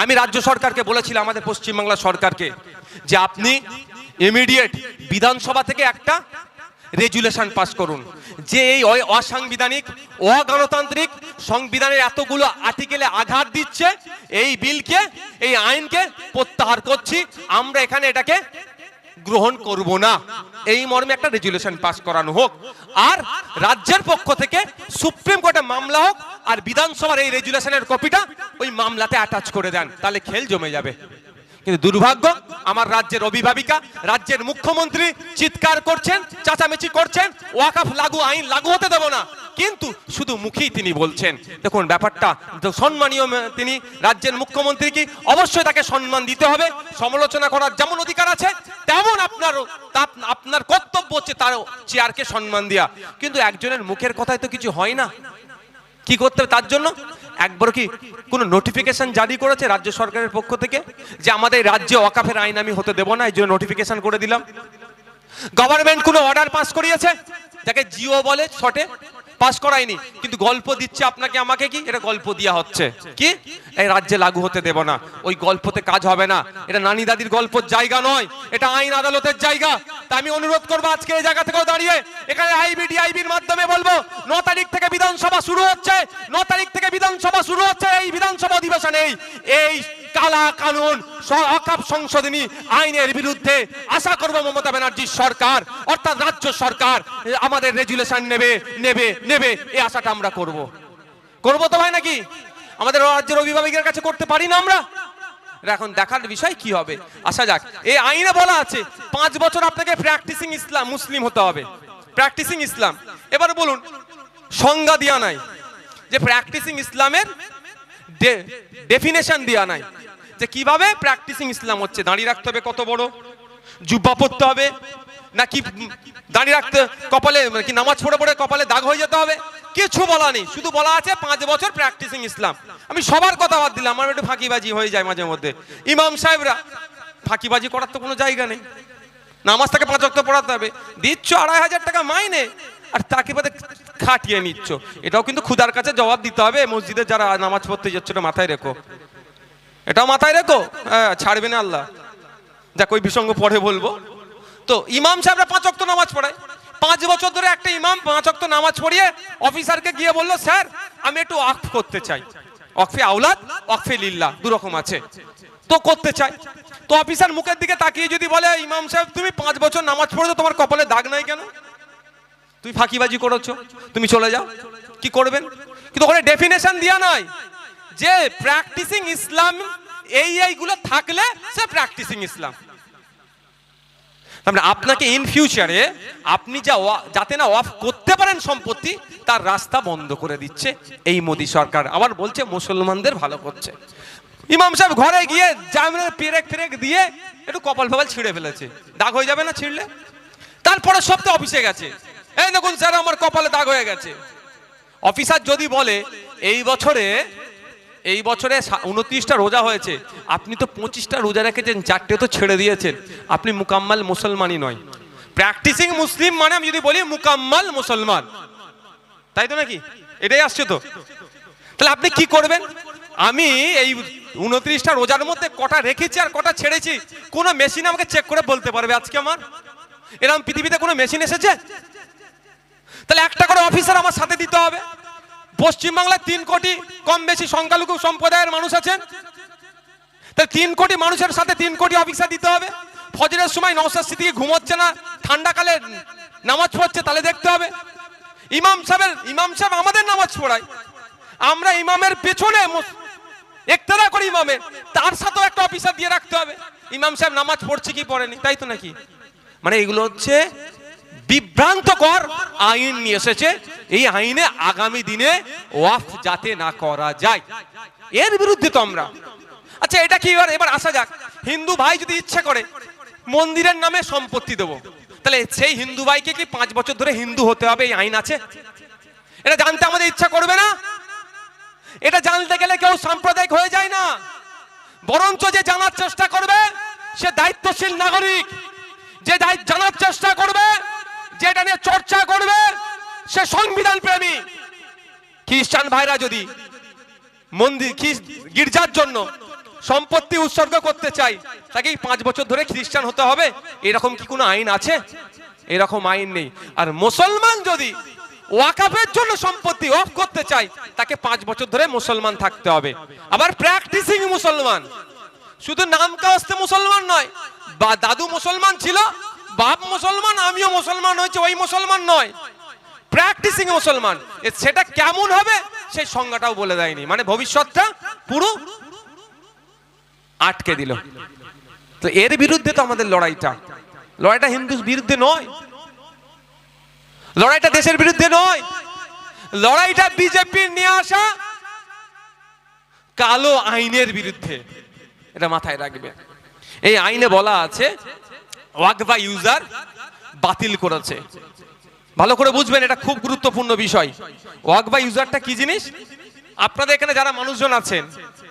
আমি রাজ্য সরকারকে বলেছিলাম, আমাদের পশ্চিমবাংলা সরকারকে, যে আপনি ইমিডিয়েট বিধানসভা থেকে একটা রেজুলেশন পাস করুন। যে এই অসাংবিধানিক, অগণতান্ত্রিক সংবিধানের এতগুলো আর্টিকেলে আঘাত দিচ্ছে, এই বিলকে, এই আইনকে প্রত্যাহার করছি, আমরা এখানে এটাকে গ্রহণ করব না। এই মর্মে একটা রেজুলেশন পাস করানো হোক। আর রাজ্যের পক্ষ থেকে সুপ্রিম কোর্টে মামলা হোক আর বিধানসভার এই রেজুলেশনের কপিটা ওই মামলাতে অ্যাটাচ করে দেন। তাহলে খেল জমে যাবে। কিন্তু দুর্ভাগ্য, আমার রাজ্যের অভিভাবিকা, রাজ্যের মুখ্যমন্ত্রী চিৎকার করছেন, চাচামেচি করছেন, ওয়াকাফ লাগু আইন লাগু হতে দেব না। কিন্তু শুধু মুখেই তিনি বলছেন। দেখুন, ব্যাপারটা সম্মানীয় তিনি রাজ্যের মুখ্যমন্ত্রী কি অবশ্যই তাকে সম্মান দিতে হবে। সমালোচনা করার যেমন অধিকার আছে, তেমন আপনার আপনার কর্তব্য হচ্ছে তার চেয়ারকে সম্মান দেওয়া কিন্তু একজনের মুখের কথায় তো কিছু হয় না। কি করতে হবে তার জন্য? একবার কি কোনো নোটিফিকেশন জারি করেছে রাজ্য সরকারের পক্ষ থেকে? যে আমাদের রাজ্যে অকাফের আইন আমি হতে দেবো না, এই জন্য নোটিফিকেশন করে দিলাম। গভর্নমেন্ট কোনো অর্ডার পাস করিয়েছে? যাকে জিও বলে শর্টে পাস করায়নি। কিন্তু গল্প দিচ্ছে আপনাকে আমাকে কি? এটা গল্প দেওয়া হচ্ছে। কি? এই রাজ্যে লাগু হতে দেব না। ওই গল্পতে কাজ হবে না। এটা নানি দাদির গল্পর জায়গা নয়। এটা আইন আদালতের জায়গা। তা আমি অনুরোধ করব আজকে এই জায়গা থেকেও দাঁড়িয়ে। এখানে আইবি, ডিআইবির মাধ্যমে বলব, ন তারিখ থেকে বিধানসভা শুরু হচ্ছে। ন তারিখ থেকে বিধানসভা শুরু হচ্ছে। এই বিধানসভা অধিবেশনেই। এই কালা কানুন অকাপ সংশোধনী আইনের বিরুদ্ধে আশা করব মমতা ব্যানার্জির সরকার, অর্থাৎ রাজ্য সরকার আমাদের রেজুলেশন নেবে নেবে নেবে এই আশাটা আমরা করব। করব তো ভাই নাকি? আমাদের রাজ্যের অভিভাবকের কাছে করতে পারি না আমরা? এখন দেখার বিষয় কি হবে? আসা যাক। এই আইনে বলা আছে, পাঁচ বছর আপনাকে প্র্যাকটিসিং ইসলাম, মুসলিম হতে হবে। প্র্যাকটিসিং ইসলাম। এবার বলুন, সংজ্ঞা দেওয়া নাই যে প্র্যাকটিসিং ইসলামের ডেফিনেশন দেওয়া নাই যে কীভাবে প্র্যাকটিসিং ইসলাম হচ্ছে। দাঁড়িয়ে রাখতে হবে কত বড়? জুব্বা পড়তে হবে নাকি দাঁড়িয়ে রাখতে কপালে মানে কি নামাজ পড়ে পড়ে কপালে দাগ হয়ে যেতে হবে? কিছু বলা নেই, শুধু বলা আছে পাঁচ বছর প্র্যাকটিসিং ইসলাম আমি সবার কথা বাদ দিলাম, আমার একটু ফাঁকিবাজি হয়ে যায় মাঝে মধ্যে। ইমাম সাহেবরা, ফাঁকিবাজি করার তো কোনো জায়গা নেই। নামাজ তাকে পাঁচ অক্ট পড়াতে হবে। দিচ্ছ আড়াই হাজার টাকা মাইনে আর তাকে বাদে খাটিয়ে নিচ্ছ। এটাও কিন্তু খুদার কাছে জবাব দিতে হবে। মসজিদে যারা নামাজ পড়তে যাচ্ছ, এটা মাথায় রেখো। এটাও মাথায় রেখো? হ্যাঁ ছাড়বে না আল্লাহ। যাক, ওই বিসঙ্গ পরে বলব। তো ইমাম সাহেবরা পাঁচ অক্ত নামাজ পড়ায়। পাঁচ বছর ধরে একটা ইমাম পাঁচ অক্ত নামাজ পড়িয়ে অফিসারকে গিয়ে বলল, স্যার, আমি একটু ওয়াকফ করতে চাই। ওয়াকফে আউলাদ ওয়াকফে লিল্লাহ, দু রকম আছে। তো করতে চাই। তো অফিসার মুখের দিকে তাকিয়ে যদি বলে, ইমাম সাহেব, তুমি পাঁচ বছর নামাজ পড়েছো, তোমার কপালে দাগ নাই কেন? তুমি ফাঁকিবাজি করেছ? তুমি চলে যাও। কি করবেন? কিন্তু ওখানে ডেফিনেশন দেওয়া নয় যে প্র্যাকটিসিং ইসলাম এই এইগুলো থাকলে সে প্র্যাকটিসিং ইসলাম আপনাকে ইন ফিউচারে আপনি যা যাতে না অফ করতে পারেন সম্পত্তি, তার রাস্তা বন্ধ করে দিচ্ছে এই মোদী সরকার। আবার বলছে, মুসলমানদের ভালো করছে। ইমাম সাহেব ঘরে গিয়ে জামিনের পেরেক ফেরেক দিয়ে একটু কপাল ফপাল ছিঁড়ে ফেলেছে। দাগ হয়ে যাবে না ছিঁড়লে? তারপরে সপ্তাহে অফিসে গেছে। এই দেখুন স্যার, আমার কপালে দাগ হয়ে গেছে। অফিসার যদি বলে, এই বছরে এই বছরে উনত্রিশটা রোজা হয়েছে, আপনি তো পঁচিশটা রোজা রেখেছেন, চারটে তো ছেড়ে দিয়েছেন। আপনি মুকাম্মাল মুসলমানই নয়। প্র্যাকটিসিং মুসলিম মানে আমি যদি বলি, মুকাম্মাল মুসলমান। তাই তো নাকি? এটাই আসছে তো। তাহলে আপনি কি করবেন? আমি এই উনত্রিশটা রোজার মধ্যে কটা রেখেছি আর কটা ছেড়েছি, কোনো মেশিন আমাকে চেক করে বলতে পারবে আজকে আমার? এরকম পৃথিবীতে কোনো মেশিন এসেছে? তাহলে একটা করে অফিসার আমার সাথে দিতে হবে। পশ্চিমবাংলায় তিন কোটি কম বেশি সংখ্যালঘু সম্প্রদায়ের মানুষ আছেন। তাহলে তিন কোটি মানুষের সাথে তিন কোটি অফিসার দিতে হবে। ফজরের সময় নৌসার স্মৃতি ঘুমোচ্ছে না, ঠান্ডাকালে নামাজ পড়ছে, তাহলে দেখতে হবে। ইমাম সাহেবের, ইমাম সাহেব আমাদের নামাজ পড়ায়। আমরা ইমামের পেছনে একতারা করি ইমামের। তার সাথেও একটা অফিসার দিয়ে রাখতে হবে। ইমাম সাহেব নামাজ পড়ছে কি পড়েনি, তাই তো নাকি? মানে এগুলো হচ্ছে বিভ্রান্তকর আইন নিয়ে এসেছে। এই আইনে আগামী দিনে ওয়াফ যাতে না করা যায়। এর বিরুদ্ধে তো আমরা। আচ্ছা এটা কি এবার এবার আসা যাক। হিন্দু ভাই যদি ইচ্ছা করে মন্দিরের নামে সম্পত্তি দেবো, তাহলে সেই হিন্দু ভাইকে কি পাঁচ বছর ধরে হিন্দু হতে হবে? এই আইন আছে। এটা জানতে আমাদের ইচ্ছা করবে না। এটা জানতে গেলে কেউ সাম্প্রদায়িক হয়ে যায় না। বরঞ্চ যে জানার চেষ্টা করবে, সে দায়িত্বশীল নাগরিক। যে জানার চেষ্টা করবে যেটা নিয়ে চর্চা করবে, সে সংবিধান প্রেমী। খ্রিস্টান ভাইরা যদি মন্দির গির্জার জন্য সম্পত্তি উৎসর্গ করতে চাই তাকে পাঁচ বছর ধরে খ্রিস্টান হতে হবে? এরকম কি কোনো আইন আছে? এরকম আইন নেই। আর মুসলমান যদি ওয়াকাফের জন্য সম্পত্তি অফ করতে চাই তাকে পাঁচ বছর ধরে মুসলমান থাকতে হবে। আবার প্র্যাকটিসিং মুসলমান। শুধু নাম কাস্তে মুসলমান নয়, বা দাদু মুসলমান ছিল বাপ মুসলমান, আমিও মুসলমান হয়েছে, ওই মুসলমান নয়। প্র্যাকটিসিং মুসলমান। সেটা কেমন হবে, সেই সংজ্ঞাটাও বলে দেয়নি। মানে ভবিষ্যৎটা পুরো আটকে দিল। তো এর বিরুদ্ধে তো আমাদের লড়াইটা। লড়াইটা হিন্দু বিরুদ্ধে নয়। লড়াইটা দেশের বিরুদ্ধে নয়। লড়াইটা বিজেপির নিয়ে আসা কালো আইনের বিরুদ্ধে। এটা মাথায় রাখবে। এই আইনে বলা আছে ওয়াকবা ইউজার বাতিল করেছে। ভালো করে বুঝবেন, এটা খুব গুরুত্বপূর্ণ বিষয়। ওয়াকবা ইউজারটা কি জিনিস? আপনাদের এখানে যারা মানুষজন আছেন,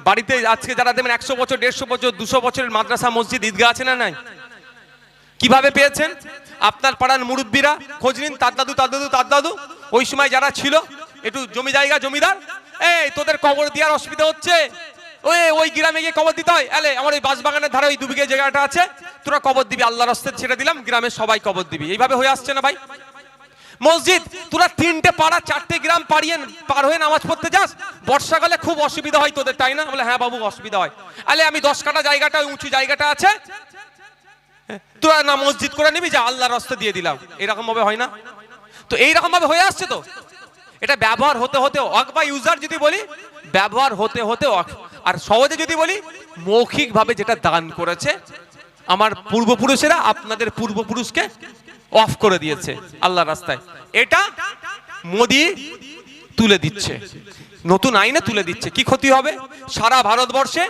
বাড়িতে আজকে যারা দেবেন একশো বছর, দেড়শো বছর, দুশো বছরের মাদ্রাসা, মসজিদ, ঈদগাহ আছে না নাই? কীভাবে পেয়েছেন? আপনার পাড়ার মুরব্বীরা, খোঁজ নিন, তার দাদু তার দাদু তার দাদু। ওই সময় যারা ছিল, একটু জমি জায়গা, জমিদার। এই, তোদের কবর দেওয়ার অসুবিধা হচ্ছে। ওই ওই গ্রামে গিয়ে কবর দিতে হয়? এলে আমার ওই বাঁশবাগানের ধারে ওই দুবিঘে জায়গাটা আছে। তোরা কবর দিবি, আল্লাহর রাস্তে ছেড়ে দিলাম গ্রামের সবাই কবর দিবি। এইভাবে হয়ে আসছে না ভাই? মসজিদ, তোরা তিনটে পাড়া, চারটে গ্রাম পাড়িয়ে পার হয়ে নামাজ পড়তে যাস? বর্ষাকালে খুব অসুবিধা হয় তোদের, তাই না? বলে হ্যাঁ বাবু, অসুবিধা হয়। আলে, আমি দশ কাটা জায়গাটা উঁচু জায়গাটা আছে। তোরা না মসজিদ করে নিবি, যা আল্লাহর রাস্তা দিয়ে দিলাম। এরকম ভাবে হয় না? তো এইরকম ভাবে হয়ে আসছে তো? এটা ব্যবহার হতে হতে অক বা ইউজার যদি বলি, ব্যবহার হতে হতে অক আর সহজে যদি বলি মৌখিক ভাবে যেটা দান করেছে, আমার পূর্বপুরুষেরা আপনাদের পূর্বপুরুষকে অফ করে দিয়েছে আল্লাহ রাস্তায়। এটা মোদি তুলে দিচ্ছে। নতুন আইনে তুলে দিচ্ছে। কি ক্ষতি হবে? সারা ভারতবর্ষে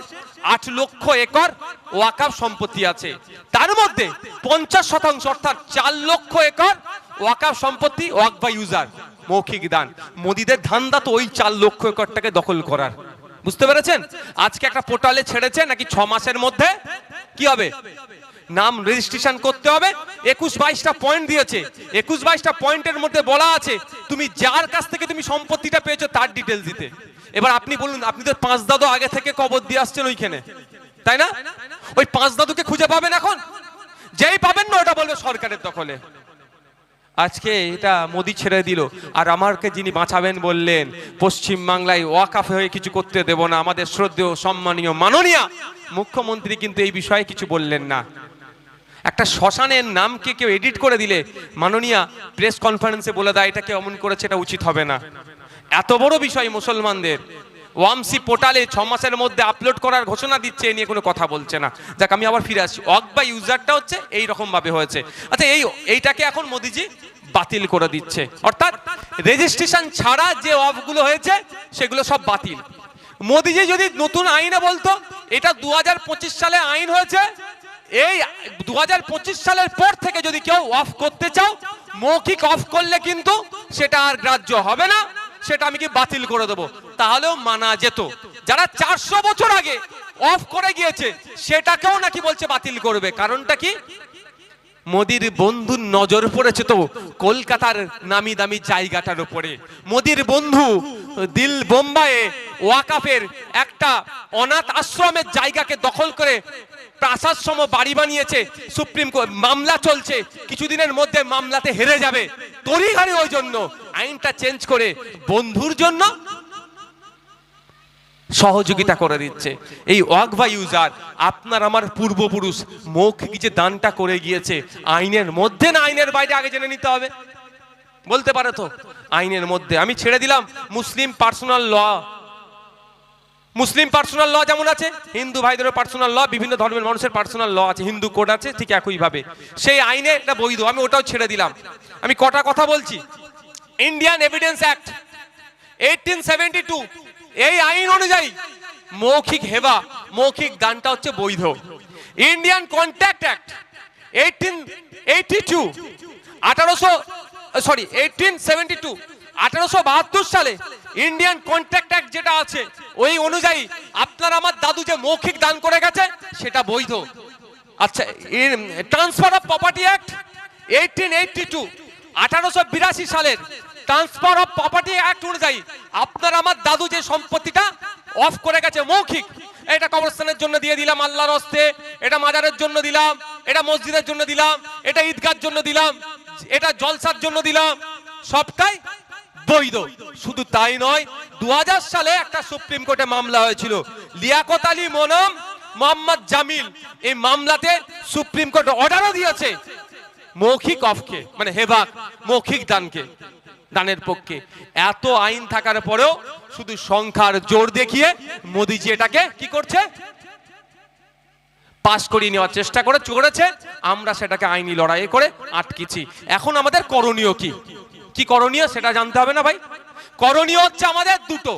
আট লক্ষ একর ওয়াকাফ সম্পত্তি আছে। তার মধ্যে পঞ্চাশ শতাংশ, অর্থাৎ চার লক্ষ একর ওয়াকাফ সম্পত্তি ওয়াক বা ইউজার, মৌখিক দান। মোদিদের ধান্দা তো ওই চার লক্ষ একরটাকে দখল করার। বুঝতে পেরেছেন? আজকে একটা পোর্টালে ছেড়েছে নাকি ছ মাসের মধ্যে? কি হবে? নাম রেজিস্ট্রেশন করতে হবে। একুশ বাইশটা পয়েন্ট দিয়েছে। একুশ বাইশটা পয়েন্টের মধ্যে বলা আছে, তুমি যার কাছ থেকে তুমি সম্পত্তিটা পেয়েছ তার ডিটেলস দিতে। এবার আপনি বলুন, আপনি তো পাঁচ দাদু আগে থেকে কবর দিয়ে আসছেন ওইখানে। তাই না? ওই পাঁচ দাদুকে খুঁজে পাবেন এখন? যেই পাবেন না, ওটা বলবে সরকারের দখলে। আজকে এটা মোদি ছেড়ে দিল। আর আমাকে যিনি বাঁচাবেন বললেন, পশ্চিম বাংলায় ওয়াকাফ হয়ে কিছু করতে দেব না, আমাদের শ্রদ্ধেয়, সম্মানীয়, মাননীয় মুখ্যমন্ত্রী কিন্তু এই বিষয়ে কিছু বললেন না। একটা শ্মশানের নামকে কেউ এডিট করে দিলে, মাননীয়া প্রেস কনফারেন্সে বলে দেয়, এটাকে অমন করেছে, এটা উচিত হবে না। এত বড় বিষয় মুসলমানদের। ওয়ামসি পোর্টালে ছ মাসের মধ্যে আপলোড করার ঘোষণা দিচ্ছে, এ নিয়ে কোনো কথা বলছে না। যাক, আমি আবার ফিরে আসছি অক বা ইউজারটা হচ্ছে এই রকম ভাবে হয়েছে। আচ্ছা এই এইটাকে এখন মোদিজি বাতিল করে দিচ্ছে। অর্থাৎ রেজিস্ট্রেশন ছাড়া যে অফগুলো হয়েছে, সেগুলো সব বাতিল। মোদিজি যদি নতুন আইনে বলতো, এটা দু হাজার পঁচিশ সালে আইন হয়েছে, এই দু হাজার পঁচিশ সালের পর থেকে যদি কেউ অফ করতে চাও, মৌখিক অফ করলে কিন্তু সেটা আর গ্রাহ্য হবে না, সেটা আমি কি বাতিল করে দেবো? তাহলেও মানা যেত। যারা চারশো বছর আগে অফ করে গিয়েছে, সেটাকেও নাকি বলছে বাতিল করবে। কারণটা কি? মোদির বন্ধুর নজর পড়েছে তো কলকাতার নামি দামি জায়গাটার উপরে। মোদির বন্ধু দিল বোম্বাইয়ে ওয়াকাফের একটা অনাথ আশ্রমের জায়গাকে দখল করে প্রাসাদ সম বাড়ি বানিয়েছে, সুপ্রিম কোর্ট মামলা চলছে, কিছুদিনের মধ্যে মামলাতে হেরে যাবে। তড়িঘড়ি ওই জন্য। আইনটা চেঞ্জ করে বন্ধুর জন্য সহযোগিতা করে দিচ্ছে। এই ওয়াকভা ইউজার, আপনার আমার পূর্বপুরুষ মৌখিক যে দানটা করে গিয়েছে। আইনের মধ্যে না আইনের বাইরে আগে জেনে নিতে হবে? বলতে পারে তো? আইনের মধ্যে। আমি ছেড়ে দিলাম, মুসলিম পার্সোনাল ল। মুসলিম পার্সোনাল ল যেমন আছে, হিন্দু ভাইদেরও পার্সোনাল ল, বিভিন্ন ধর্মের মানুষের পার্সোনাল ল আছে, হিন্দু কোড আছে, ঠিক একইভাবে সেই আইনে এটা বৈধ, আমি ওটাও ছেড়ে দিলাম। আমি কটা কথা বলছি? Indian evidence act eighteen seventy two এই আইন অনুযায়ী মৌখিক হেবা, মৌখিক দানটা হচ্ছে বৈধ। Indian contact act eighteen eighty two আঠারোশো সরি এইটিন সেভেন্টি টু আঠারোশো বাহাত্তর সালে ইন্ডিয়ান কন্ট্রাক্ট অ্যাক্ট যেটা আছে, ওই অনুযায়ী আপনার আমার দাদু যে মৌখিক দান করে গেছে, সেটা বৈধ। আচ্ছা transfer of property act eighteen eighty two আঠারোশো বিরাশি সালের ট্রান্সফার অফ প্রপার্টি অ্যাক্ট অনুযায়ী আপনার আমার দাদু যে সম্পত্তিটা অফ করে গেছে, মৌখিক। এটা কবরস্থানের জন্য দিয়ে দিলাম, আল্লাহর হস্তে। এটা মাজারের জন্য দিলাম, এটা মসজিদের জন্য দিলাম, এটা ঈদগার জন্য দিলাম, এটা জলসার জন্য দিলাম। সবটাই বৈধ। শুধু তাই নয় দু সালে একটা সুপ্রিম কোর্টে মামলা হয়েছিল। লিয়াকত আলী মোনাম, মোহাম্মদ জামিল, এই মামলাতে সুপ্রিম কোর্ট অর্ডারও দিয়েছে। মৌখিক অফকে মানে হেবাক, মৌখিক দানকে। দানের পক্ষে। এত আইন থাকার পরেও শুধু সংখ্যার জোর দেখিয়ে মোদিজি এটাকে কি করছে? পাশ করিয়ে নেওয়ার চেষ্টা করে চড়েছে আমরা সেটাকে আইনি লড়াই করে আটকেছি। এখন আমাদের করণীয় কি? কি করণীয় সেটা জানতে হবে না ভাই? করণীয় হচ্ছে আমাদের দুটো।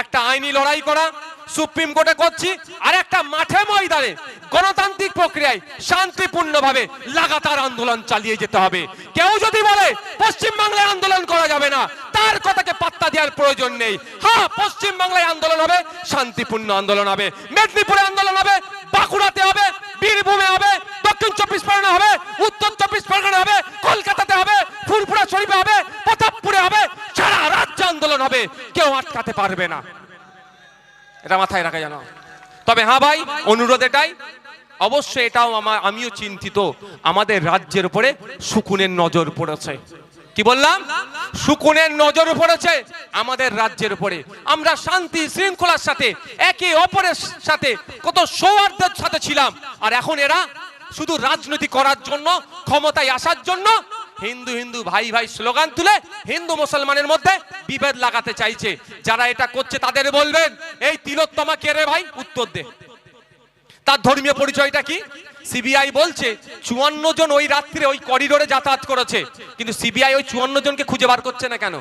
একটা আইনি লড়াই করা, সুপ্রিম কোর্টে করছি, আর একটা মাঠে ময়দানে গণতান্ত্রিক প্রক্রিয়ায় শান্তিপূর্ণভাবে লাগাতার আন্দোলন চালিয়ে যেতে হবে। কেউ যদি বলে, পশ্চিমবাংলায় আন্দোলন করা যাবে না তার কথাকে পাত্তা দেওয়ার প্রয়োজন নেই। হ্যাঁ পশ্চিম বাংলায় আন্দোলন হবে, শান্তিপূর্ণ আন্দোলন হবে, মেদিনীপুরে আন্দোলন হবে, বাঁকুড়াতে হবে, বীরভূমে হবে, দক্ষিণ চব্বিশ পরগনা হবে, উত্তর চব্বিশ পরগনা হবে, কলকাতাতে হবে, ফুরফুরা শরীফে হবে, প্রতাপপুরে হবে, সারা রাজ্যে আন্দোলন হবে। কেউ আটকাতে পারবে না। এটা মাথায় রাখা জানো। তবে হ্যাঁ ভাই, অনুরোধ এটাই। অবশ্যই এটাও আমার আমিও চিন্তিত। আমাদের রাজ্যের উপরে শুকুনের নজর পড়েছে। কি বললাম? শুকুনের নজর পড়েছে আমাদের রাজ্যের উপরে। আমরা শান্তি শৃঙ্খলার সাথে, একে অপরের সাথে কত সৌহার্দের সাথে ছিলাম। আর এখন এরা শুধু রাজনীতি করার জন্য, ক্ষমতায় আসার জন্য হিন্দু হিন্দু ভাই ভাই স্লোগান তুলে হিন্দু মুসলমানের মধ্যে বিভেদ লাগাতে চাইছে। যারা এটা করছে তাদের বলবেন, এই তিলোত্তমা কে রে ভাই? উত্তর দে। তার ধর্মীয় পরিচয়টা কি? সিবিআই বলছে, চুয়ান্ন জন ওই রাত্রে ওই করিডোরে যাতায়াত করেছে। কিন্তু সিবিআই ওই চুয়ান্ন জনকে খুঁজে বার করছে না কেন?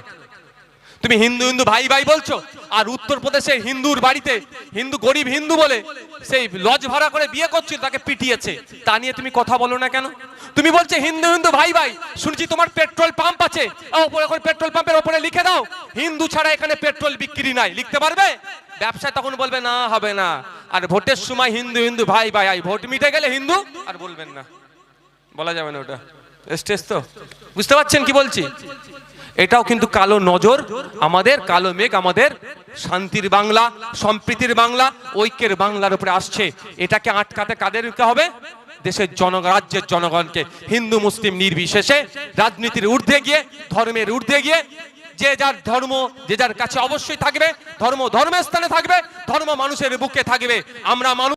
তুমি হিন্দু হিন্দু ভাই ভাই বলছো? আর উত্তরপ্রদেশে হিন্দুর বাড়িতে হিন্দু গরিব হিন্দু বলে সেই লজ ভাড়া করে বিয়ে করছিল, তাকে পিটিয়েছে। তা নিয়ে তুমি কথা বলো না কেন? তুমি বলছে হিন্দু হিন্দু ভাই ভাই, শুনছি তোমার পেট্রোল পাম্প আছে। ওপরে করে পেট্রোল পাম্পের ওপরে লিখে দাও, হিন্দু ছাড়া এখানে পেট্রোল বিক্রি নাই। লিখতে পারবে? ব্যবসায় তখন বলবে, না, হবে না। আর ভোটের সময় হিন্দু হিন্দু ভাই ভাই, আই, ভোট মিটে গেলে হিন্দু আর বলবেন না। বলা যাবে না ওটা। স্টেজ তো। বুঝতে পারছেন কি বলছি? এটাও কিন্তু কালো নজর, আমাদের কালো মেঘ, আমাদের শান্তির বাংলা, সম্প্রীতির বাংলা, ঐক্যের বাংলার উপরে আসছে। এটাকে আটকাতে কাদেরকে হবে? দেশের জন রাজ্যের জনগণকে। হিন্দু, মুসলিম, নির্বিশেষে রাজনীতির ঊর্ধ্বে গিয়ে, ধর্মের ঊর্ধ্বে গিয়ে, যে যার ধর্ম, যে যার কাছে অবশ্যই থাকবে, ধর্ম ধর্মের স্থানে থাকবে, ধর্ম মানুষের বুকে থাকবে। আমরা মানুষ